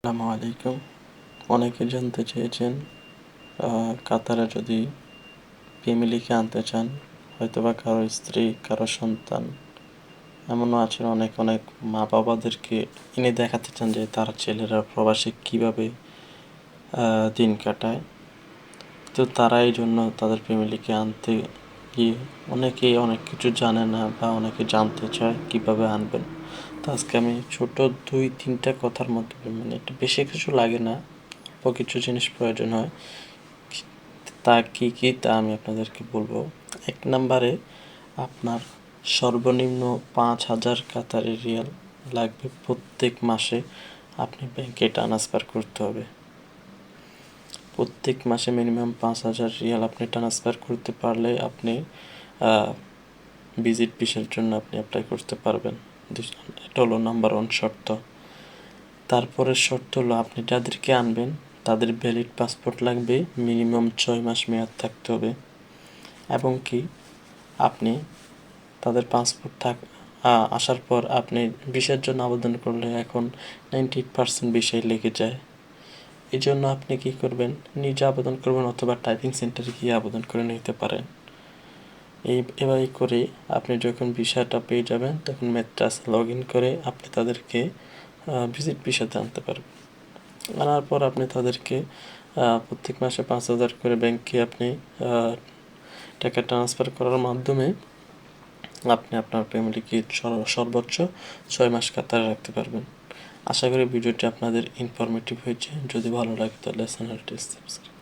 আসসালামু আলাইকুম। অনেকে জানতে চেয়েছেন কাতারে যদি ফ্যামিলিকে আনতে চান, হয়তোবা কারও স্ত্রী, কারও সন্তান, এমনও আছে অনেক অনেক মা বাবাদেরকে এনে দেখাতে চান যে তার ছেলেরা প্রবাসে কীভাবে দিন কাটায়। তো তারা এই জন্য তাদের ফ্যামিলিকে আনতে গিয়ে অনেকেই অনেক কিছু জানে না বা অনেকে জানতে চায় কীভাবে আনবেন। তো আজকে আমি ছোট দুই, তিনটা কথার মধ্যে মানে একটু বেশি কিছু লাগে না, অল্প কিছু জিনিস প্রয়োজন হয়, তা কী কী তা আমি আপনাদেরকে বলব। এক নম্বরে, আপনার সর্বনিম্ন পাঁচ হাজার কাতারি রিয়াল লাগবে প্রত্যেক মাসে আপনি ব্যাংকে ট্রান্সফার করতে হবে। প্রত্যেক মাসে মিনিমাম পাঁচ হাজার রিয়াল আপনি ট্রান্সফার করতে পারলে আপনি ভিজিট ভিসার জন্য আপনি অ্যাপ্লাই করতে পারবেন। এটা হলো নাম্বার ওয়ান শর্ত। তারপরের শর্ত হলো আপনি যাদেরকে আনবেন, তাদের ভ্যালিড পাসপোর্ট লাগবে মিনিমাম ছয় মাস মেয়াদ থাকতে হবে। এবং কি, আপনি তাদের পাসপোর্ট থাক আসার পর আপনি ভিসার জন্য আবেদন করলে এখন নাইনটি পার্সেন্ট বিষয় লেগে যায়। এই জন্য আপনি কি করবেন? নিজে আবেদন করবেন অথবা টাইপিং সেন্টারে গিয়ে আবেদন করে নিতে পারেন। এই, এভাবে করে আপনি যখন ভিসাটা পেয়ে যাবেন, তখন মেট্রাস লগ ইন করে আপনি তাদেরকে ভিজিট ভিসাতে আনতে পারবেন। আনার পর আপনি তাদেরকে প্রত্যেক মাসে পাঁচ হাজার করে ব্যাংকে আপনি টাকা ট্রান্সফার করার মাধ্যমে আপনি আপনার ফ্যামিলিকে সর- সর্বোচ্চ ছয় মাস কাতারে রাখতে পারবেন। আশা করি ভিডিওটি আপনাদের ইনফরমেটিভ হয়েছে। যদি ভালো লাগে তাহলে চ্যানেলটি সাবস্ক্রাইব